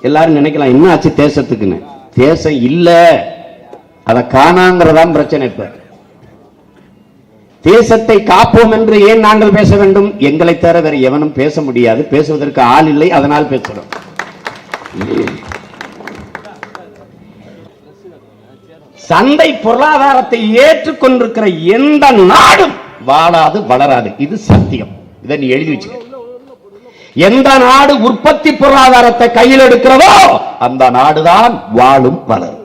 எல்லாரும் நினைக்கலாம் என்ன ஆச்சு தேசத்துக்குன்னு? தேசம் இல்லை. அதை காணாங்கிறதான் பிரச்சனை இப்ப. தேசத்தை காப்போம் என்று ஏன் நாங்கள் பேச வேண்டும்? எங்களை தவிர வேற எவனும் பேச முடியாது. பேசுவதற்கு ஆள் இல்லை அதனால் பேசுறோம். சந்தை பொருளாதாரத்தை ஏற்றுக்கொண்டிருக்கிற எந்த நாடும் வாழாது வளராது. இது சத்தியம். இதை நீ எழுதி வச்சுக்க. எந்த நாடு உற்பத்தி பொருளாதாரத்தை கையில் எடுக்கிறதோ அந்த நாடுதான் வாழும் வளரும்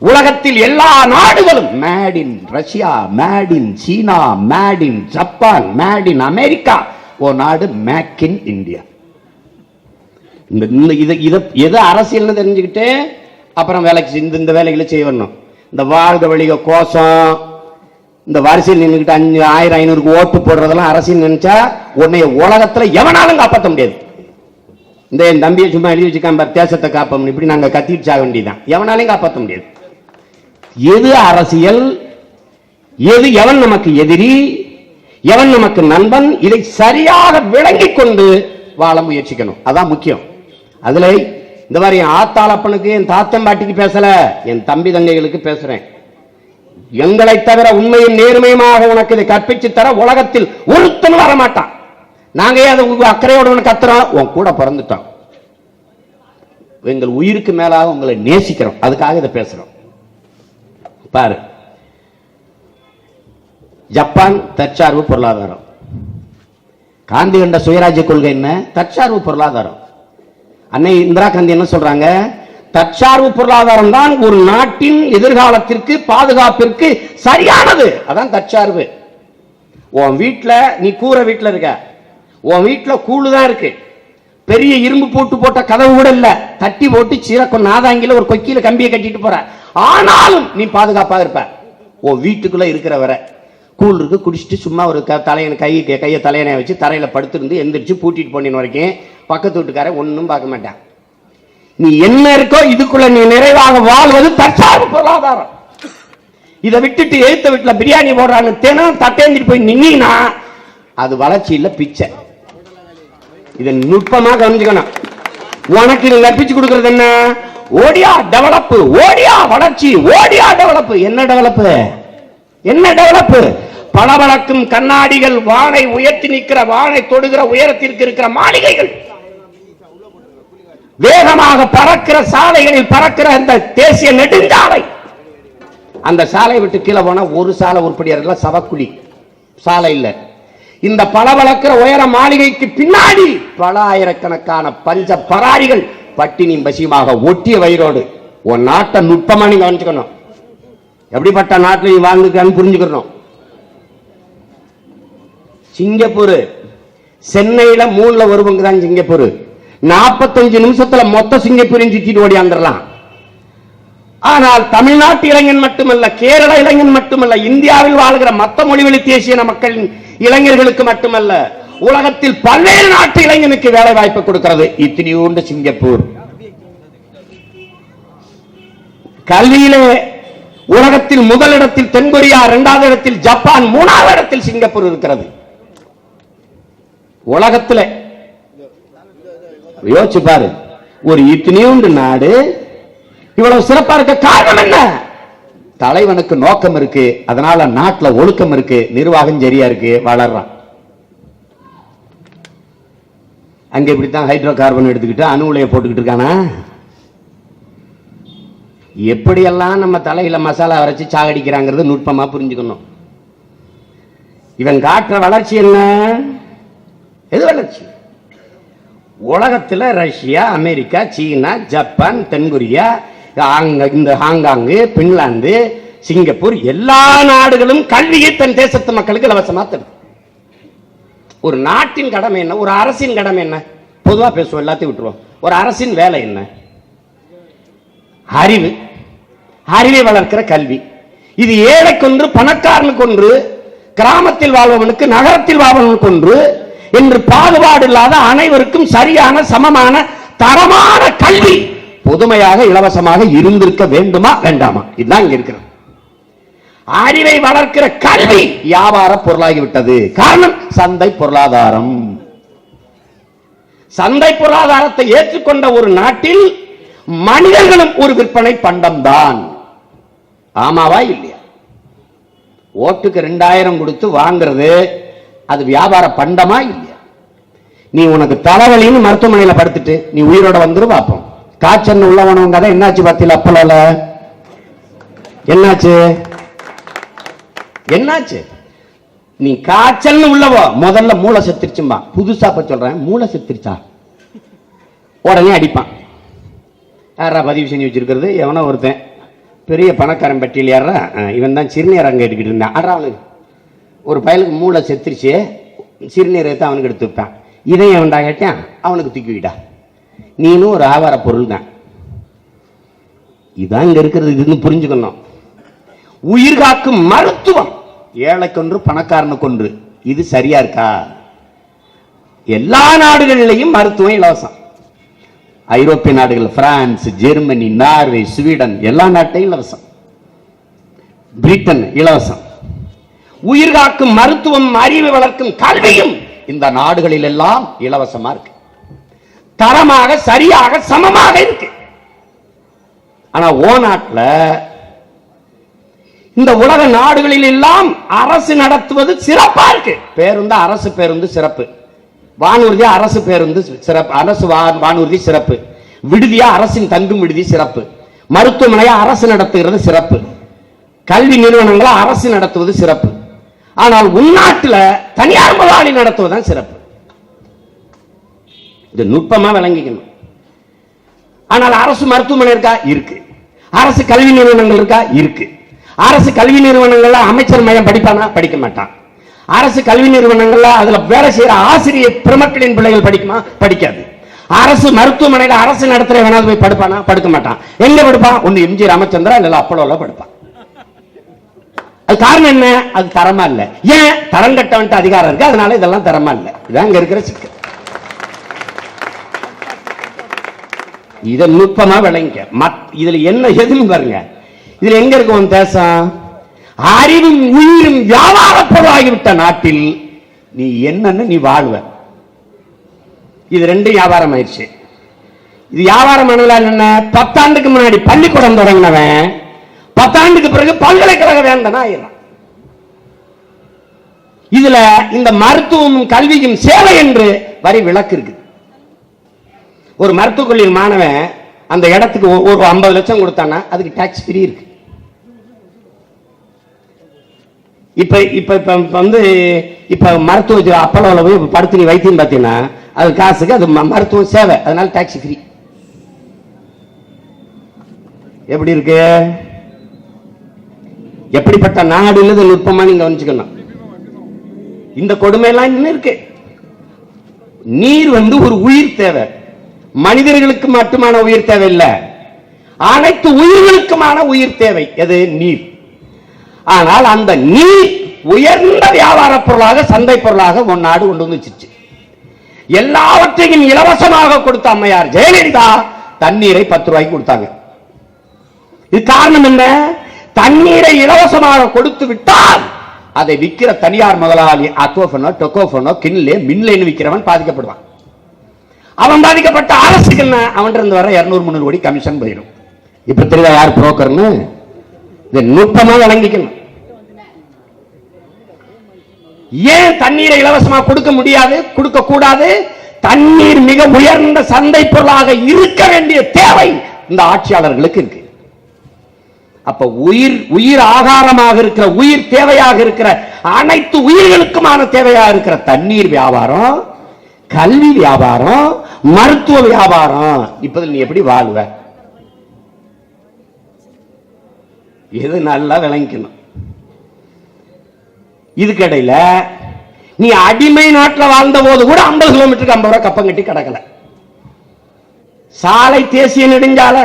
உலகத்தில் எல்லா நாடுகளும் made in Russia made in China made in Japan made in America ஓ நாடு மேக் இன் இந்தியா இந்த இந்த- இதை எது அரசியல்னு தெரிஞ்சுக்கிட்டு அப்புறம் வேலைக்கு இந்த இந்த வேலைகளை செய்ய வரணும். இந்த வாழ்க வழிக கோஷம். இந்த வரிசையில் நின்றுக்கிட்டு அஞ்சு ஆயிரம் ஐநூறுக்கு ஓட்டு போடுறதெல்லாம் அரசியல் நினைச்சா உன்னைய உலகத்துல எவனாலும் காப்பாற்ற முடியாது. இந்த என் தம்பியை சும்மா எழுதி வச்சுக்காம பார், தேசத்தை காப்போம் இப்படி நாங்க கத்திட்டு சாக வேண்டியதுதான். எவனாலையும் காப்பாற்ற முடியாது. எது அரசியல்? எது எவன் நமக்கு எதிரி? எவன் நமக்கு நண்பன்? இதை சரியாக விளங்கி கொண்டு வாழ முயற்சிக்கணும். அதான் முக்கியம். அதுல இந்த மாதிரி என் ஆத்தாளப்பனுக்கு என் தாத்தன் பாட்டிக்கு பேசல. என் தம்பி தங்கைகளுக்கு பேசுறேன். எங்களை தவிர உண்மையும் நேர்மையுமாக உனக்கு இதை கற்பிச்சு தர உலகத்தில் ஒருத்தனும் வர மாட்டான் நாங்க அதை உங்க அக்கறையோட உனக்கு கத்துறோம். உன் கூட பிறந்துட்டோம். எங்கள் உயிருக்கு மேலாக உங்களை நேசிக்கிறோம். அதுக்காக இதை பேசுறோம். பாரு. ஜப்பான் தற்சார்பு பொருளாதாரம். காந்தி கண்ட சுயராஜ்ய கொள்கை என்ன? தற்சார்பு பொருளாதாரம். அன்னை இந்திரா காந்தி என்ன சொல்றாங்க? தற்சார்பு பொருளாதாரம் தான் ஒரு நாட்டின் எதிர்காலத்திற்கு பாதுகாப்பிற்கு சரியானது. அதான் தற்சார்பு. உன் வீட்டில் நீ கூரை வீட்டில் இருக்க. உன் வீட்டில் கூழு தான் இருக்கு. பெரிய இரும்பு போட்டு போட்ட கதவு கூட இல்லை. தட்டி போட்டு சீரக்கம் நாதாங்கில ஒரு கொக்கியில கம்பியை கட்டிட்டு போற. ஆனாலும் நீ பாதுகாப்பாக இருப்ப. உன் வீட்டுக்குள்ள இருக்கிறவரை கூழ் இருக்கு குடிச்சிட்டு சும்மா ஒரு க- தலையணை கை கையை தலையணை வச்சு தரையில் படுத்திருந்து எந்திரிச்சு பூட்டிட்டு போனின் வரைக்கும் பக்கத்து வீட்டுக்காரன் ஒன்றும் பார்க்க மாட்டேன். நீ என்ன இருக்கோ இதுக்குள்ள நீ நிறைவாக வாழ்வது தற்சார்பு பொருளாதாரம். இதை விட்டுட்டு எழுத்த வீட்டுல பிரியாணி போடுறாங்க தினம் தட்டேந்திட்டு போய் நின்னா அது வளர்ச்சி இல்லை பிச்சை. இதை நுட்பமா கவனிச்சுக்கணும். உனக்கு இது கற்பிச்சு கொடுக்கறது என்ன? ஓடியா டெவலப்பு ஓடியா வளர்ச்சி ஓடியா டெவலப் என்ன டெவலப்பு என்ன டெவலப்பு பளபளக்கும் கண்ணாடிகள் வானை உயர்த்தி நிற்கிற வானை தொடுகிற உயரத்திற்கு இருக்கிற மாளிகைகள். வேகமாக பறக்கிற சாலைகளில் பறக்கிற அந்த தேசிய நெடுஞ்சாலை. அந்த சாலை விட்டு கீழே போனா ஒரு சாலை உருப்படியா சவக்குழி. சாலை இல்ல. இந்த பளபளக்கிற உயர மாளிகைக்கு பின்னாடி பல ஆயிரக்கணக்கான பஞ்ச பராரிகள் பட்டினி பசியமாக ஒட்டிய வயிறோடு. உன் நாட்டை நுட்பமா நீங்க கவனிச்சுக்கணும். எப்படிப்பட்ட நாட்டில் நீ வாழ்ந்துக்கான்னு புரிஞ்சுக்கணும். சிங்கப்பூர். சென்னையில மூணுல ஒரு பங்கு தான் சிங்கப்பூர். நாற்பத்தஞ்சு நிமிஷத்துல மொத்த சிங்கப்பூரையும் சுத்திட்டு ஓடியாந்துடலாம். ஆனால் தமிழ்நாட்டு இளைஞன் மட்டுமல்ல கேரள இளைஞன் மட்டுமல்ல இந்தியாவில் வாழ்கிற மத்த மொழிவெளி தேசிய மக்களின் இளைஞர்களுக்கு மட்டுமல்ல உலகத்தில் பல்வேறு நாட்டு இளைஞனுக்கு வேலை வாய்ப்பு கொடுக்கிறது. இத்தினியூண்டு சிங்கப்பூர். கல்வியிலே உலகத்தில் முதலிடத்தில் தென்கொரியா இரண்டாவது இடத்தில் ஜப்பான் மூணாவது இடத்தில் சிங்கப்பூர் இருக்கிறது. உலகத்தில் யோசிச்சு பாரு. ஒரு இத்தனையுண்டு நாடு இவ்வளவு சிறப்பா இருக்க காரணம் என்ன? தலைவனுக்கு நோக்கம் இருக்கு அதனால நாட்டுல ஒழுக்கம் இருக்கு நிர்வாகம் சரியா இருக்கு வளர்றான். அங்க இப்படித்தான் ஹைட்ரோ கார்பன் எடுத்துக்கிட்டு அணு உலையை போட்டுக்கிட்டு இருக்கானா? எப்படியெல்லாம் நம்ம தலையில மசாலா அரைச்சு சாகடிக்கிறாங்கிறது நுட்பமா புரிஞ்சுக்கணும். இவன் காட்டுற வளர்ச்சி என்ன? எது வளர்ச்சி? உலகத்துல ரஷ்யா அமெரிக்கா சீனா ஜப்பான் தென்கொரியா ஆங்க- இந்த ஹாங்காங்கு பின்லாந்து சிங்கப்பூர் எல்லா நாடுகளும் கல்வியை தன் தேசத்து மக்களுக்கு இலவசமா தருது ஒரு நாட்டின் கடமை என்ன? ஒரு அரசின் கடமை என்ன? பொதுவா பேசுவோம் எல்லாத்தையும் விட்டுருவோம். ஒரு அரசின் வேலை என்ன? அறிவு. அறிவை வளர்க்கிற கல்வி. இது ஏழைக்கொன்று பணக்காரனுக்கு ஒன்று கிராமத்தில் வாழ்பவனுக்கு நகரத்தில் வாழ்பவனுக்கு ஒன்று என்று பாகுபாடு இல்லாத அனைவருக்கும் சரியான சமமான தரமான கல்வி புதுமையாக இலவசமாக இருந்திருக்க வேண்டுமா வேண்டாமா? இதுதான் இங்க இருக்கிறது. அறிவை வளர்க்கிற கல்வி வியாபார பொருளாகிவிட்டது. காரணம் சந்தை பொருளாதாரம். சந்தை பொருளாதாரத்தை ஏற்றுக்கொண்ட ஒரு நாட்டில் மனிதர்களும் ஒரு விற்பனை பண்டம்தான் ஆமாவா இல்லையா? ஓட்டுக்கு ரெண்டாயிரம் கொடுத்து வாங்குறது அது வியாபார பண்டமா இல்லையா? நீ உனக்கு தலைவலின்னு மருத்துவமனையில படுத்துட்டு நீ உயிரோட வந்துரு பார்ப்போம் காய்ச்சல் உள்ளவனவங்க தான் என்னாச்சு பார்த்தீங்களா அப்பலோல? என்னாச்சு? என்னாச்சு? நீ காய்ச்சல்னு உள்ளவோ முதல்ல மூளை செத்துருச்சும்பா. புதுசா இப்ப சொல்றேன் மூளை செத்துருச்சா? உடனே அடிப்பான். யாரா பதிவு செஞ்சு வச்சிருக்கிறது? எவனோ ஒருத்தன். பெரிய பணக்காரன் பட்டியல் யாரா இவன் தான் சிறுநீர் அங்கே எடுக்கிட்டு இருந்தான். அடா அவனுக்கு ஒரு பயலுக்கு மூளை செத்துருச்சு சிறுநீரகத்தை அவனுக்கு எடுத்து வைப்பான். இதை அவன்டா கேட்டேன் அவனுக்கு தூக்கிவிட்டா நீனும் ஒரு ஆவார பொருள் தான். இதான் இங்க இருக்கிறது இதுன்னு புரிஞ்சுக்கணும். உயிர் காக்கும் மருத்துவம். ஏழைக்கொன்று பணக்காரனுக்கொன்று இது சரியா இருக்கா? எல்லா நாடுகளிலையும் மருத்துவம் இலவசம். ஐரோப்பிய நாடுகள் பிரான்ஸ் ஜெர்மனி நார்வே ஸ்வீடன் எல்லா நாட்டையும் இலவசம். பிரிட்டன் இலவசம். உயிர் காக்கும் மருத்துவம் அறிவு வளர்க்கும் கல்வியும் இந்த நாடுகளில் எல்லாம் இலவசமா இருக்கு. தரமாக சரியாக சமமாக இருக்கு. ஆனா ஓ நாட்டுல இந்த உலக நாடுகளில் எல்லாம் அரசு நடத்துவது சிறப்பா இருக்கு. பேருந்து அரசு பேருந்து சிறப்பு. வானூர்தி அரசு பேருந்து சிறப்பு. அரசு வானூர்தி சிறப்பு. விடுதியா அரசின் தங்கும் விடுதி சிறப்பு. மருத்துவமனையா அரசு நடத்துகிறது சிறப்பு. கல்வி நிறுவனங்களை அரசு நடத்துவது சிறப்பு. ஆனால் உள்நாட்டுல தனியார் முதலாளி நடத்துவதுதான் சிறப்பு. இது நுட்பமா விளங்கிக்கணும். ஆனால் அரசு மருத்துவமனை இருக்கா? இருக்கு. அரசு கல்வி நிறுவனங்கள் இருக்கா? இருக்கு. அரசு கல்வி நிறுவனங்கள்ல அமைச்சர் மையம் படிப்பானா? படிக்க மாட்டான். அரசு கல்வி நிறுவனங்கள்ல அதுல வேலை செய்யற ஆசிரியர் பெருமக்களின் பிள்ளைகள் படிக்குமா? படிக்காது. அரசு மருத்துவமனையில அரசு நடத்துற வேணாலும் போய் படுப்பானா? படுக்க மாட்டான். எங்க படுப்பான்? ஒன்னு எம்ஜி ராமச்சந்திரா இல்ல அப்பலோல படுப்பான். அது காரணம் என்ன? அது தரமா இல்ல. ஏன்? தரம் கட்டவன்ட்டு அதிகாரம் இருக்கு. அதனால இதெல்லாம் தரமா இல்ல. இதான் இங்க இருக்கிற சிக்கல். இதை நுட்பமா விளங்க இதுல என்ன எதுன்னு பாருங்க. இதுல எங்க இருக்கு உன் தேசம்? அறிவும் உயிரும் வியாபார பொருளாகிவிட்ட நாட்டில் நீ என்னன்னு நீ வாழ்வ. இது ரெண்டும் வியாபாரம் ஆயிடுச்சு. இது வியாபாரம் என்ன பத்தாண்டுக்கு முன்னாடி பள்ளிக்கூடம் தொடங்கினவன் பத்தாண்டுக்கு பிறகு பல்கலைக்கழக வேந்தனா இதுல இந்த மருத்துவமும் கல்வியும் சேவை என்று வரி விளக்கு இருக்கு ஒரு மருத்துவக் கல்லூரி மாணவன் அந்த இடத்துக்கு ஒரு ஐம்பது லட்சம் கொடுத்தானா அதுக்கு டாக்ஸ் ஃப்ரீ இருக்கு. இப்ப இப்ப இப்ப இப்ப வந்து இப்ப மருத்துவ அப்பளோல போய் படுத்து நீ வைத்தியம் பார்த்தீங்கன்னா அது காசுக்கு அது மருத்துவம் மருத்துவ சேவை அதனால டாக்ஸ் ஃப்ரீ எப்படி இருக்கு? எப்படிப்பட்ட நாடு இல்லது நுட்பமா நீங்க கவனிச்சுக்கணும். இந்த கொடுமையெல்லாம் இன்னும் இருக்கு. நீர் வந்து ஒரு உயிர் தேவை. மனிதர்களுக்கு மட்டுமான உயிர் தேவை இல்ல அனைத்து உயிர்களுக்குமான உயிர் தேவை. எது? நீர். ஆனால் அந்த நீர் உயர்ந்த வியாபார பொருளாக சந்தை பொருளாக ஒரு நாடு கொண்டு வந்துச்சு எல்லாவற்றையும் இலவசமாக கொடுத்த அம்மையார் ஜெயலலிதா தண்ணீரை பத்து ரூபாய்க்கு கொடுத்தாங்க. இது காரணம் என்ன? தண்ணீரை இலவசமாக கொடுத்து விட்டால் அதை விற்கிற தனியார் முதலாளி அக்கோஃபனோ டொக்கோஃபனோ கின்லே மின்லேன்னு விற்கிறவன் பாதிக்கப்படுவான். அவன் பாதிக்கப்பட்ட அரசுக்கு என்ன? அவன் இருந்து வர இருநூறு முந்நூறு கோடி கமிஷன் போயிடும். இப்ப தெரியுதா யார் புரோக்கர்னு இதை நுட்பமா விளங்கிக்கணும். ஏன் தண்ணீரை இலவசமா கொடுக்க முடியாது? கொடுக்க கூடாது. தண்ணீர் மிக உயர்ந்த சந்தை பொருளாக இருக்க வேண்டிய தேவை இந்த ஆட்சியாளர்களுக்கு இருக்கு. அப்ப உயிர் உயிர் ஆகாரமாக இருக்கிற உயிர் தேவையாக இருக்கிற அனைத்து உயிர்களுக்குமான தேவையாக இருக்கிற தண்ணீர் வியாபாரம் கல்வி வியாபாரம் மருத்துவ வியாபாரம். இப்ப நீ எப்படி வாழ்வ? எது நல்லா விளங்கிக்கணும் இதுக்கடையில நீ அடிமை நாட்டில் வாழ்ந்த போது கூட ஐம்பது கிலோமீட்டருக்கு ஐம்பது ரூபாய் கப்பம் கட்டி கிடக்கல. சாலை தேசிய நெடுஞ்சாலை.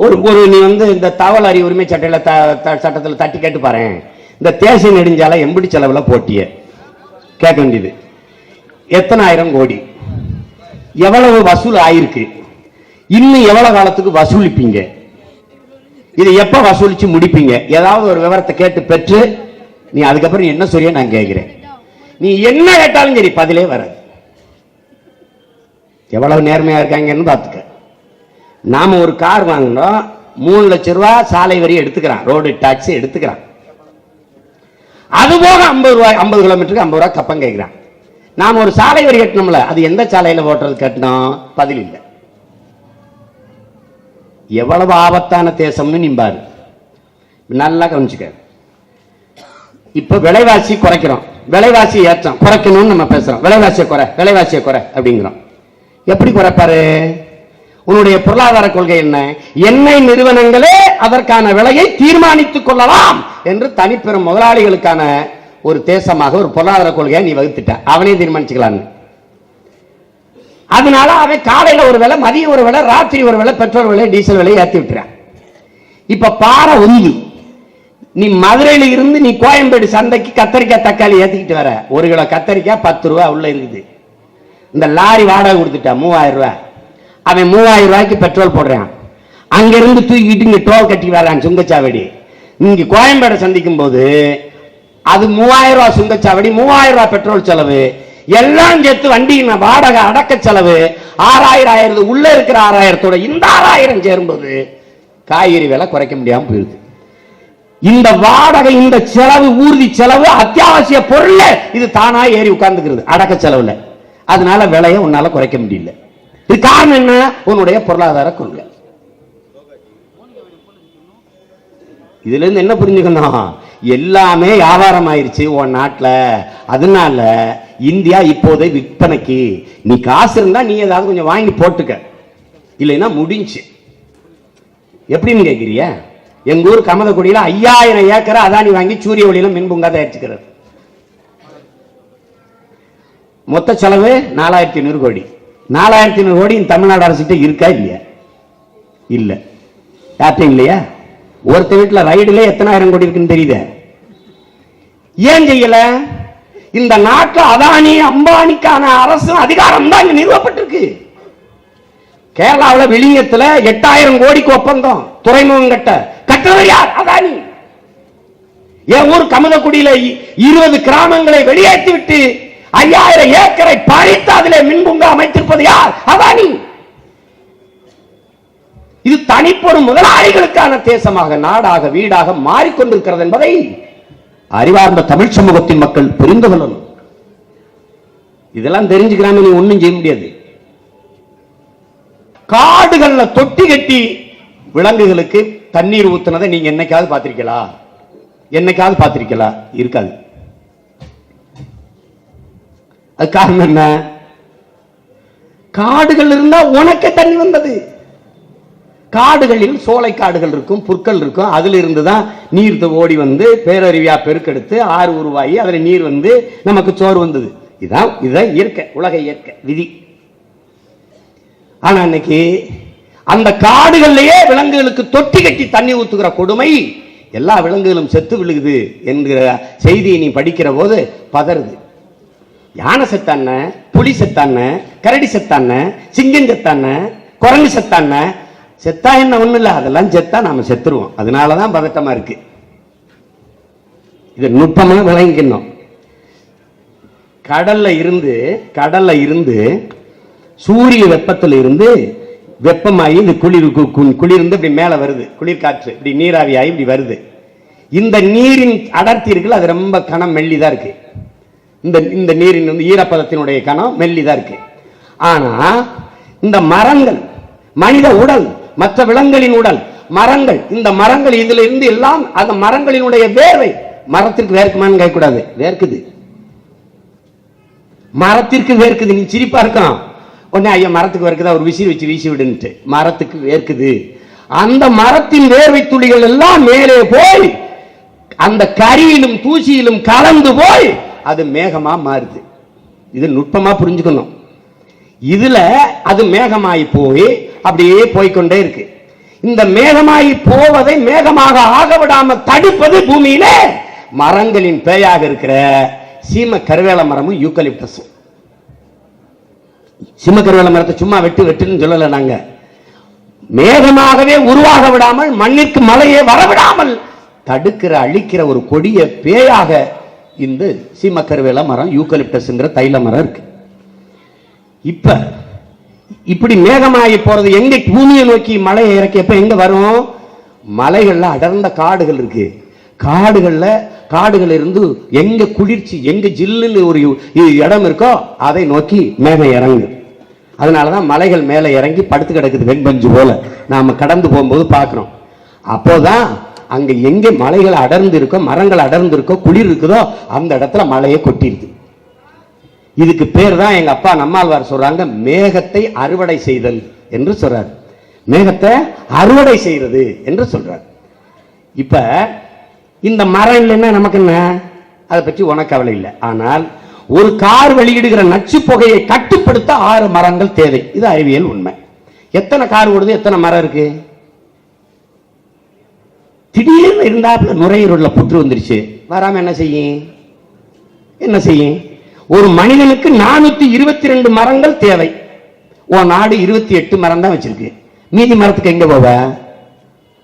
ஒரு ஒரு நீ வந்து இந்த தகவல் அறிவு உரிமை சட்டையில த- சட்டத்துல தட்டி கேட்டு பாரு. இந்த தேசிய நெடுஞ்சாலை எம்படி செலவுல போட்டிய. கேட்க வேண்டியது. எத்தனாயிரம் கோடி? எவ்வளவு வசூல் ஆயிருக்கு? இன்னும் எவ்வளவு காலத்துக்கு வசூலிப்பீங்க? இது எப்ப வசூலிச்சு முடிப்பீங்க? ஏதாவது ஒரு விவரத்தை கேட்டு பெற்று நீ அதுக்கப்புறம் என்ன சொல்லிய நான் கேட்கிறேன். நீ என்ன கேட்டாலும் சரி பதிலே வராது. எவ்வளவு நேர்மையா இருக்காங்கன்னு பார்த்துக்க. நாம ஒரு கார் வாங்கினோம் மூணு லட்சம் ரூபாய் சாலை வரி எடுத்துக்கிறான். Road taxi எடுத்துக்கிறான். அது போக ஐம்பது ரூபாய் ஐம்பது கிலோமீட்டருக்கு ஐம்பது ரூபாய் கப்பம் கேட்கிறான். நாம ஒரு சாலை வரி கட்டணும்ல அது எந்த சாலையில ஓட்டுறது கட்டணும்? பதில் இல்லை. எவ்வளவு ஆபத்தான தேசம்னு நிம்பாரு நல்லா கவனிச்சுக்க. இப்போ விலைவாசி குறைக்கிறோம். விலைவாசி ஏற்றம். குறைக்கணும்னு நம்ம பேசுறோம். விலைவாசியை குறை விலைவாசியை குறை அப்படிங்கிறோம். எப்படி குறைப்பாரு? உன்னுடைய பொருளாதார கொள்கை என்ன? எண்ணெய் நிறுவனங்களே அதற்கான விலையை தீர்மானித்துக் கொள்ளலாம் என்று தனிப்பெரும் முதலாளிகளுக்கான ஒரு தேசமாக ஒரு பொருளாதார கொள்கையை நீ வகுத்துட்ட. அவனே தீர்மானிச்சுக்கலான்னு அதனால அவன் காலையில ஒரு விலை மதியம் ஒரு விலை ராத்திரி ஒரு விலை பெட்ரோல் விலை டீசல் விலை ஏற்றி விட்டுறான் இப்ப பாறை உந்தி. நீ மதுரையில இருந்து நீ கோயம்பேடு சந்தைக்கு கத்தரிக்காய் தக்காளி ஏற்றிக்கிட்டு வர. ஒரு கிலோ கத்தரிக்காய் பத்து ரூபா உள்ள இருந்தது. இந்த லாரி வாடகை கொடுத்துட்டா மூவாயிரம் ரூபாய். அவன் மூவாயிரம் ரூபாய்க்கு பெட்ரோல் போடுறான். அங்கேருந்து தூக்கிட்டு இங்கே டோல் கட்டி வரான் சுங்கச்சாவடி. இங்கே கோயம்பேடை சந்திக்கும் போது அது மூவாயிரம் ரூபா சுங்கச்சாவடி மூவாயிரம் ரூபா பெட்ரோல் செலவு. எல்லாம் சேர்த்து வண்டியின் வாடகை அடக்க செலவு. ஆறாயிரம் ஆயிரத்து உள்ளே இருக்கிற ஆறாயிரத்தோட இந்த ஆறாயிரம் சேரும்போது காய்கறி விலை குறைக்க முடியாமல் போயிருது. இந்த வாடகை இந்த செலவு ஊர்தி செலவு அத்தியாவசிய பொருள் இது தானா ஏறி உட்கார்ந்துக்கிறது. அடக்க செலவுல. அதனால விலையை உன்னால குறைக்க முடியல. இது காரணம் என்ன? உன்னுடைய பொருளாதார கொள்கை. இதுல இருந்து என்ன புரிஞ்சுக்கணும்? எல்லாமே வியாபாரம் ஆயிருச்சு உன் நாட்டுல. அதனால இந்தியா இப்போதை விற்பனைக்கு நீ காசு இருந்தா நீ ஏதாவது கொஞ்சம் வாங்கி போட்டுக்க. இல்லைன்னா முடிஞ்சு. எப்படின்னு கேட்குறிய எங்க ஊர் கமதக்குடியில் ஐயாயிரம் ஏக்கரை அதானி வாங்கி சூரிய ஒளியில மின்புங்கா தயாரிச்சுக்கிறது. மொத்த செலவு நாலாயிரத்தி ஐநூறு கோடி. நாலாயிரத்தி ஐநூறு கோடி தமிழ்நாடு அரசுகிட்ட இருக்கா இல்லையா? இல்ல. யார்ட்டையும் இல்லையா? ஒருத்த வீட்டுல ரைடுல எத்தனாயிரம் கோடி இருக்குன்னு தெரியுதே? ஏன் செய்யல? இந்த நாட்டில் அதானி அம்பானிக்கான அரசு அதிகாரம் தான் இங்க நிறுவப்பட்டிருக்கு. கேரளாவுல விழிங்கத்தில் எட்டாயிரம் கோடிக்கு ஒப்பந்தம். துறைமுகம் கட்ட கட்டுறது யார்? அதானி. என் ஊர் கமதக்குடியில இருபது கிராமங்களை வெளியேற்றி விட்டு ஐயாயிரம் ஏக்கரை பறித்து அதிலே மின்புங்க அமைத்திருப்பது யார்? அதானி. இது தனிப்பொரு முதலாளிகளுக்கான தேசமாக நாடாக வீடாக மாறிக்கொண்டிருக்கிறது என்பதை அறிவார்ந்த தமிழ் சமூகத்தின் மக்கள் புரிந்து கொள்ளணும். இதெல்லாம் தெரிஞ்சுக்கிறாம நீ ஒண்ணும் செய்ய முடியாது. காடுகள்ல தொட்டி கட்டி விலங்குகளுக்கு தண்ணீர் ஊத்துனதை நீங்க என்னைக்காவது பார்த்திருக்கலா என்னைக்காவது பார்த்திருக்கலா இருக்காது. அது காரணம் என்ன? காடுகள் இருந்தா உனக்கே தண்ணி வந்தது. காடுகளில் சோலை காடுகள் இருக்கும் புற்கள் இருக்கும். அதுல இருந்து தான் நீர் ஓடி வந்து பேரருவியா பெருக்கெடுத்து ஆறு உருவாகி அதுல நீர் வந்து நமக்கு சோறு வந்தது. இதான் இதுதான் இயற்கை உலக இயற்கை விதி. ஆனா இன்னைக்கு அந்த காடுகள்லயே விலங்குகளுக்கு தொட்டி கட்டி தண்ணி ஊத்துகிற கொடுமை எல்லா விலங்குகளும் செத்து விழுகுது என்கிற செய்தியை நீ படிக்கிற போது பதறுது. யானை செத்தான புலி செத்தான கரடி செத்தான சிங்கம் செத்தான குரங்கு செத்தான செத்தா என்ன ஒண்ணு இல்லை அதெல்லாம் செத்தா நாம செத்துருவோம். அதனாலதான் பதட்டமா இருக்கு. இது நுட்பமா விளங்கிக்கணும். கடல்ல இருந்து கடல்ல இருந்து சூரிய வெப்பத்துல இருந்து வெப்பமாகி இந்த குளிர் கு- கு- குளிர்ந்து இப்படி மேல வருது. குளிர் காற்று இப்படி நீராவியாகி இப்படி வருது. இந்த நீரின் அடர்த்தி இருக்குல்ல அது ரொம்ப கனம் மெல்லிதா இருக்கு. இந்த இந்த நீரின் வந்து ஈரப்பதத்தினுடைய கணம் மெல்லிதா இருக்கு. ஆனா இந்த மரங்கள் மனித உடல் மற்ற விலங்குகளின் உடல் மரங்கள் இந்த மரங்கள் இதுல இருந்து எல்லாம் அந்த மரங்களினுடைய வேர்வை மரத்திற்கு வேர்க்குமான்னு கேட்கக்கூடாது. வேர்க்குது. மரத்திற்கு வேர்க்குது. நீ சிரிப்பா இருக்கலாம் உடனே ஐயா மரத்துக்கு வேர்க்குதா? ஒரு விசிறி வச்சு வீசி விடுன்ட்டு மரத்துக்கு வேர்க்குது. அந்த மரத்தின் வேர்வை துளிகள் எல்லாம் மேலே போய் அந்த கரியிலும் தூசியிலும் கலந்து போய் அது மேகமா மாறுது. இது நுட்பமா புரிஞ்சுக்கணும். இதுல அது மேகமாயி போய் அப்படியே போய்க்கொண்டே இருக்கு. இந்த மேகமாயி போவதை மேகமாக ஆக விடாம தடுப்பது பூமியில மரங்களின் பேயாக இருக்கிற சீம கருவேல மரமும் யூக்கலிப்டஸும். சீம கருவேல மரத்தை சும்மா வெட்டு வெட்டுன்னு சொல்லல நாங்க. மேகமாகவே உருவாக விடாமல் மண்ணிற்கு மழையே வரவிடாமல் தடுக்கிற அழிக்கிற ஒரு கொடிய பேயாக இந்த சீமக்கருவேல மரம் யூக்கலிப்டஸ்ங்கிற தைல மரம் இருக்கு. இப்ப இப்படி மேகமாகி போறது எங்க பூமியை நோக்கி மழையை இறக்கியப்ப எங்க வரும்? மலைகள்ல அடர்ந்த காடுகள் இருக்கு. காடுகள்ல காடுகள் இருந்து எங்க குளிர்ச்சி எங்க ஜில்லுன்னு ஒரு இடம் இருக்கோ அதை நோக்கி மேகம் இறங்கு. அதனாலதான் மலைகள் மேலே இறங்கி படுத்து கிடக்குது வெண்பஞ்சு போல. நாம கடந்து போகும்போது பார்க்குறோம் அப்போதான் அங்க எங்க மலைகள் அடர்ந்து இருக்கோ மரங்கள் அடர்ந்து இருக்கோ குளிர் இருக்குதோ அந்த இடத்துல மலையை கொட்டிருது. இதுக்கு பேர் தான் எங்க அப்பா நம்மாழ்வார் சொல்றாங்க மேகத்தை அறுவடை செய்தல் என்று சொல்றார். மேகத்தை அறுவடை செய்யறது என்று சொல்றார். இப்ப இந்த மரம் இல்லைன்னா நமக்கு என்ன? அதை பற்றி உனக்கு கவலை இல்லை. ஆனால் ஒரு கார் வெளியிடுகிற நச்சு புகையை கட்டுப்படுத்த ஆறு மரங்கள் தேவை. இது அறிவியல் உண்மை. எத்தனை கார் ஓடுது எத்தனை மரம் இருக்குது திடீர்னு இருந்தாப்புல நுரையீரல்ல புற்று வந்துருச்சு. வராம என்ன செய்யும்? என்ன செய்யும்? ஒரு மனிதனுக்கு நானூத்தி இருபத்தி ரெண்டு மரங்கள் தேவை. உன் நாடு இருபத்தி எட்டு மரம் தான் வச்சிருக்கு. மீதி மரத்துக்கு எங்க போவ?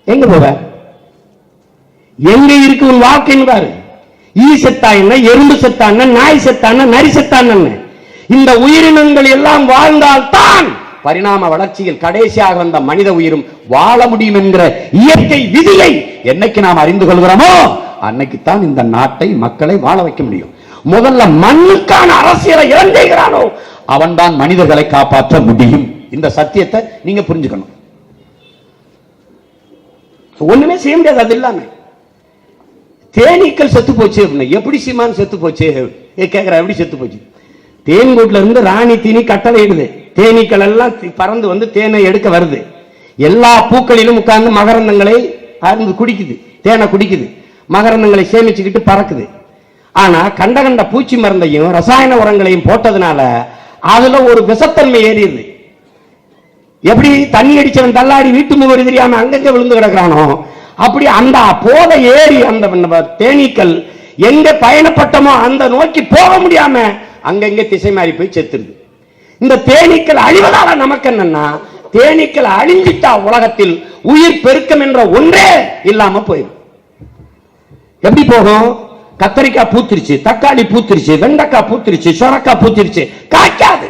எங்க போவ? எங்க இருக்கு உன் வாழ்க்கைன்னு பாரு. ஈ செத்தா என்ன எறும்பு செத்தா நாய் செத்தா நரி செத்தா இந்த உயிரினங்கள் எல்லாம் வாழ்ந்தால்தான் பரிணாம வளர்ச்சியில் கடைசியாக வந்த மனித உயிரும் வாழ முடியும் என்கிற இயற்கை விதியை என்னைக்கு நாம் அறிந்து கொள்கிறோமோ அன்னைக்குத்தான் இந்த நாட்டை மக்களை வாழ வைக்க முடியும். முதல்ல மண்ணுக்கான அரசியலை இறங்குகிறானோ அவன்தான் மனிதர்களை காப்பாற்ற முடியும். இந்த சத்தியத்தை நீங்க புரிஞ்சுக்கணும். ஒண்ணுமே செய்ய முடியாது அது இல்லாம. தேனீக்கள் செத்து போச்சு அப்படின்னா எப்படி சீமான் செத்து போச்சு? கேட்கிற எப்படி செத்து போச்சு? தேன்கூட்ல இருந்து ராணி தீனி கட்டளையிடுது தேனீக்கள் எல்லாம் பறந்து வந்து தேனை எடுக்க வருது. எல்லா பூக்களிலும் உட்கார்ந்து மகரந்தங்களை அருந்து குடிக்குது. தேனை குடிக்குது. மகரந்தங்களை சேமிச்சுக்கிட்டு பறக்குது. ஆனா கண்ட கண்ட பூச்சி மருந்தையும் ரசாயன உரங்களையும் போட்டதுனால அதுல ஒரு விஷத்தன்மை ஏறிடுது. எப்படி தண்ணி அடிச்சவன் தள்ளாடி வீட்டு முகவரி தெரியாம அங்கங்க விழுந்து கிடக்குறானோ அப்படி அந்த போல ஏறி அந்த தேனீக்கள் எங்க பயணப்பட்டமோ அந்த நோக்கி போக முடியாம அங்கங்க திசை மாறி போய் செத்துருது. இந்த தேனீக்கள் அழிவதால நமக்கு என்னன்னா தேனீக்கள் அழிஞ்சிட்டா உலகத்தில் உயிர் பெருக்கம் என்ற ஒன்றே இல்லாம போயிடும். எப்படி போகும்? கத்தரிக்காய் பூத்திருச்சு தக்காளி பூத்திருச்சு வெண்டைக்காய் பூத்திருச்சு சொரக்காய் பூத்திருச்சு காய்க்காது.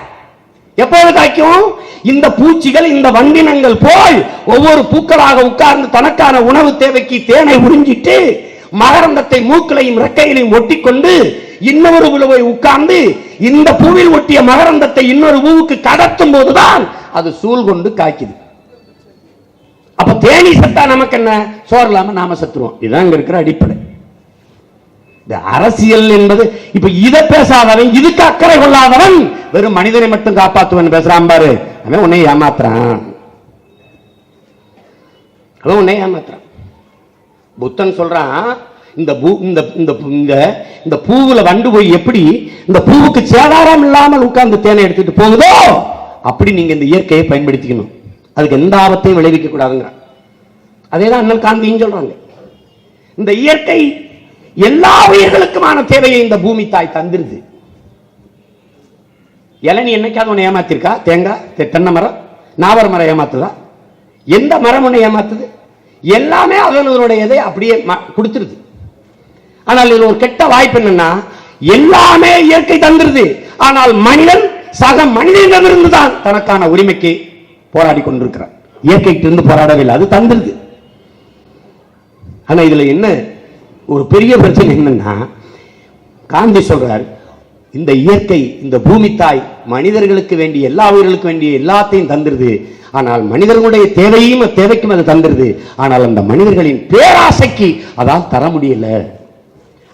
எப்போது காய்க்கும்? இந்த பூச்சிகள் இந்த வண்டினங்கள் போய் ஒவ்வொரு பூக்களாக உட்கார்ந்து தனக்கான உணவு தேவைக்கு தேனை உறிஞ்சிட்டு மகரந்தத்தை மூக்களையும் ரெக்கையிலையும் ஒட்டிக்கொண்டு இன்னொரு உழவை உட்கார்ந்து இந்த பூவில் ஒட்டிய மகரந்தத்தை இன்னொரு பூவுக்கு கடத்தும் போதுதான் அது சூழ் கொண்டு காய்க்குது. அப்ப தேனி சத்தா நமக்கு என்ன? சோறு இல்லாம நாம சத்துருவோம். இதுதான் இங்க இருக்கிற அடிப்படை. இந்த அரசியல் என்பது இப்ப இதை பேசாதவன் இதுக்கு அக்கறை கொள்ளாதவன் வெறும் மனிதனை மட்டும் காப்பாத்துவன் பேசுறான் பாரு. அவன் உன்னை ஏமாத்துறான். அவன் உன்னை ஏமாத்துறான். புத்தன் சொல்றான் இந்த பூ இந்த இந்த இந்த இந்த பூவுல வண்டு போய் எப்படி இந்த பூவுக்கு சேதாரம் இல்லாமல் உட்கார்ந்து தேனை எடுத்துட்டு போகுதோ? அப்படி நீங்க இந்த இயற்கையை பயன்படுத்திக்கணும். அதுக்கு எந்த ஆபத்தையும் விளைவிக்க கூடாதுங்க. அதே தான் அண்ணல் காந்தியும் சொல்றாங்க. இந்த இயற்கை எல்லா உயிர்களுக்குமான தேவையை இந்த பூமி தாய் தந்துருது. இளநி என்னைக்காவது உன்னை ஏமாத்திருக்கா? தேங்காய் தெ- தென்னை மரம் நாவர மரம் ஏமாத்துதா? எந்த மரம் உன்னை ஏமாத்துது? எல்லாமே அதனுடையதை அப்படியே கொடுத்துருது. ஆனால் இதுல ஒரு கெட்ட வாய்ப்பு என்னன்னா எல்லாமே இயற்கை தந்துருது. ஆனால் மனிதன் சக மனிதனிடமிருந்து தான் தனக்கான உரிமைக்கு போராடி கொண்டிருக்கிறான். இயற்கைக்கு இருந்து போராடவில்லை அது தந்துருது. ஆனா இதுல என்ன ஒரு பெரிய பிரச்சனை என்னன்னா காந்தி சொல்றார் இந்த இயற்கை இந்த பூமி தாய் மனிதர்களுக்கு வேண்டிய எல்லா உயிர்களுக்கு வேண்டிய எல்லாத்தையும் தந்துருது. ஆனால் மனிதர்களுடைய தேவையும் தேவைக்கும் அது தந்துருது. ஆனால் அந்த மனிதர்களின் பேராசைக்கு அதால் தர முடியல.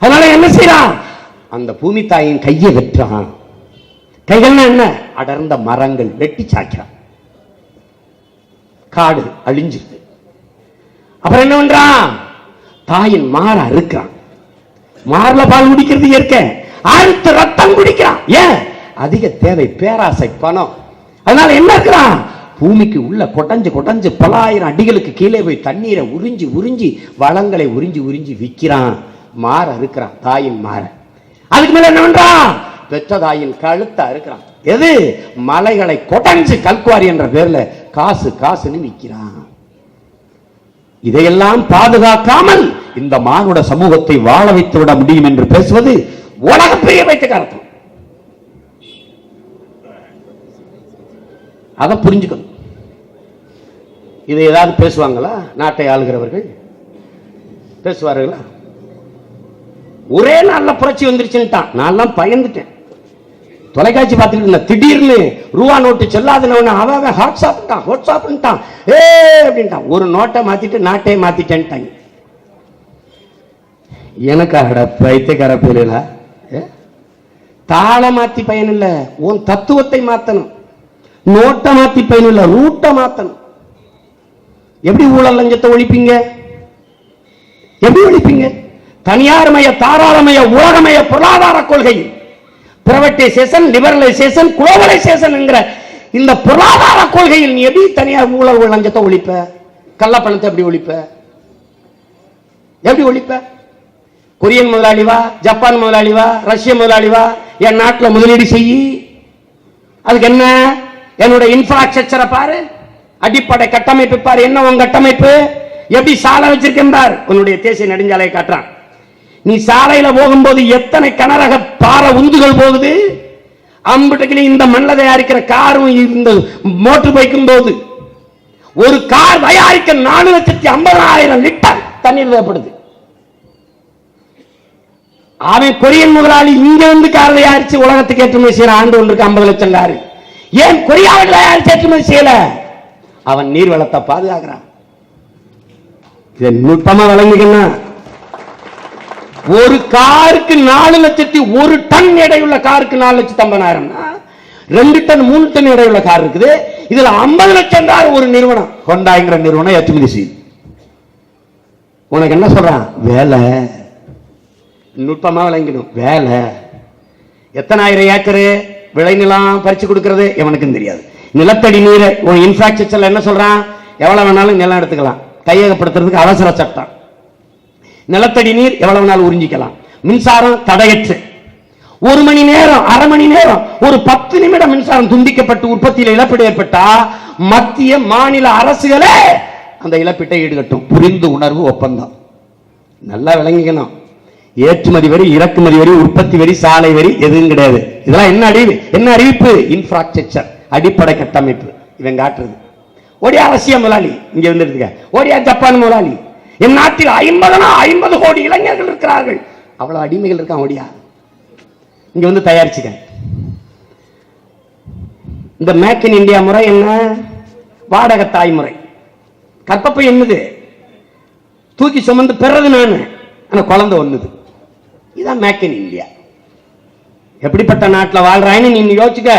அதனால என்ன செய்யறான் அந்த பூமி தாயின் கையை வெட்டுறான். கைகள்னா என்ன? அடர்ந்த மரங்கள் வெட்டி சாய்க்கிறான். காடு அழிஞ்சிருது. அப்புறம் என்ன பண்றான்? தாயின் மாற அறுக்கிறான் மார்ல பால் குடிக்கிறது இயற்கை. அறுத்து ரத்தம் குடிக்கிறான். ஏன்? அதிக தேவை பேராசை பணம். அதனால என்ன இருக்கிறான்? பூமிக்கு உள்ள கொட்டஞ்சு கொட்டஞ்சு பல ஆயிரம் அடிகளுக்கு கீழே போய் தண்ணீரை உறிஞ்சி உறிஞ்சி வளங்களை உறிஞ்சி உறிஞ்சி விற்கிறான். மாற அறுக்கிறான் தாயின் மாற. அதுக்கு மேல என்ன பண்றான் பெற்ற தாயின் கழுத்தை அறுக்கிறான். எது? மலைகளை கொட்டஞ்சு கல்குவாரி என்ற பேர்ல காசு காசுன்னு விற்கிறான். இதையெல்லாம் பாதுகாக்காமல் இந்த மானுட சமூகத்தை வாழ வைத்து விட முடியும் என்று பேசுவது உலக பெரிய வைத்துக்கு அதை புரிஞ்சுக்கணும். இதை ஏதாவது பேசுவாங்களா? நாட்டை ஆளுகிறவர்கள்? பேசுவார்களா? ஒரே நாள்ல புரட்சி வந்துருச்சுன்ட்டான் நான்லாம் பயந்துட்டேன். தொலைக்காட்சி பார்த்துட்டு இருந்தேன். திடீர்னு ரூபா நோட்டு செல்லாதுன்னு அவன் அவன் ஹாட் சாப்பிட்டான் ஹாட் சாப்பிட்டான் ஏ அப்படின்ட்டான். ஒரு நோட்டை மாத்திட்டு நாட்டை மாற்றிட்டேன்ட்டாங்க எனக்காகடா பைத்தியக்கார பேருல தாளை மாத்தி பயனில்லை. உன் தத்துவத்தை மாத்தணும். நோட்டை மாத்தி பயனில்லை. ரூட்டை மாத்தணும். எப்படி ஊழல் லஞ்சத்தை ஒழிப்பீங்க? எப்படி ஒழிப்பீங்க? தனியார்மய தாராளமய உலகமய பொருளாதார கொள்கை. பிரைவேட்டைசேஷன் லிபரலைசேஷன் குளோபலைசேஷன் என்கிற இந்த பொருளாதார கொள்கையில் நீ எப்படி தனியார் ஊழல் லஞ்சத்தை ஒழிப்ப? கள்ளப்பணத்தை எப்படி ஒழிப்ப? எப்படி ஒழிப்ப? கொரியன் முதலாளி வா ஜப்பான் முதலாளி வா ரஷ்ய முதலாளி வா என் நாட்டில் முதலீடு செய்யி அதுக்கு என்ன? என்னோட இன்ஃப்ராஸ்ட்ரக்சரை பாரு. அடிப்படை கட்டமைப்பு பாரு. என்ன உன் கட்டமைப்பு? எப்படி சாலை வச்சிருக்கேன் பார். உன்னுடைய தேசிய நெடுஞ்சாலையை காட்டுறான். நீ சாலையில போகும்போது எத்தனை கனரக பாறை உந்துகள் போகுது? அம்பிட்டக்கிலே இந்த மண்ணில் தயாரிக்கிற காரும் இந்த மோட்டர் பைக்கும் போது ஒரு கார் தயாரிக்க நாலு லட்சத்தி ஐம்பதாயிரம் லிட்டர் தண்ணீர் தேவைப்படுது. அவன் கொரியன் முதலாளி இங்க இருந்து கார் தயாரிச்சு உலகத்துக்கு ஏற்றுமதி செய்யற ஆண்டு ஒன்றுக்கு ஐம்பது லட்சம் காரு. ஏன் கொரியாவில் தயாரிச்சு ஏற்றுமதி செய்யல? அவன் நீர் வளத்தை பாதுகாக்கிறான். இதை நுட்பமா விளங்கிக்கணும் ஒரு காருக்கு நாலு லட்சத்தி ஒரு டன் எடையுள்ள காருக்கு நாலு லட்சத்தி ஐம்பதாயிரம்னா ரெண்டு டன் மூணு டன் எடையுள்ள கார் இருக்குது. இதுல ஐம்பது லட்சம் கார் ஒரு நிறுவனம். ஹொண்டாங்கிற நிறுவனம் ஏற்றுமதி உனக்கு என்ன சொல்றான்? வேலை. நுட்பமா விளங்கிடும். வேலை. எத்தனாயிரம் ஏக்கரு விளைநிலம் பறிச்சு கொடுக்கறது? எவனுக்கும் தெரியாது. நிலத்தடி நீரை உன் இன்ஃப்ராஸ்ட்ரக்சர்ல என்ன சொல்றான்? எவ்வளவு வேணாலும் நிலம் எடுத்துக்கலாம். கையகப்படுத்துறதுக்கு அவசர சட்டம். நிலத்தடி நீர் எவ்வளவு நாள் உறிஞ்சிக்கலாம்? மின்சாரம் தடையற்று. ஒரு மணி நேரம் அரை மணி நேரம் ஒரு பத்து நிமிடம் மின்சாரம் துண்டிக்கப்பட்டு உற்பத்தியில் இழப்பீடு ஏற்பட்டா மத்திய மாநில அரசுகளே அந்த இழப்பீட்டை ஈடுகட்டும். புரிந்து உணர்வு ஒப்பந்தம். நல்லா விளங்கிக்கணும். ஏற்றுமதி வரி இறக்குமதி வரி உற்பத்தி வரி சாலை வரி எதுவும் கிடையாது. இதெல்லாம் என்ன அறிவு? என்ன அறிவிப்பு? இன்ஃப்ராஸ்ட்ரக்சர் அடிப்படை கட்டமைப்பு. இவன் காட்டுறது. ஒடியா ரஷ்ய முதலாளி இங்க வந்துருக்க ஒடியா ஜப்பான் முதலாளி என் நாட்டில் ஐம்பதுனா ஐம்பது கோடி இளைஞர்கள் இருக்கிறார்கள். அவ்வளவு அடிமைகள் இருக்கான் ஒடியா இங்க வந்து தயாரிச்சுக்க. இந்த மேக் இன் இந்தியா முறை என்ன? வாடகை தாய்முறை கற்பப்பை என்னது தூக்கி சுமந்து பெறது நானு. ஆனா குழந்தை ஒண்ணுது. இதான் மேக் இன் இந்தியா எப்படிப்பட்ட நாட்டில் வாழ்றாயின்னு நீ யோசிச்சுக்க.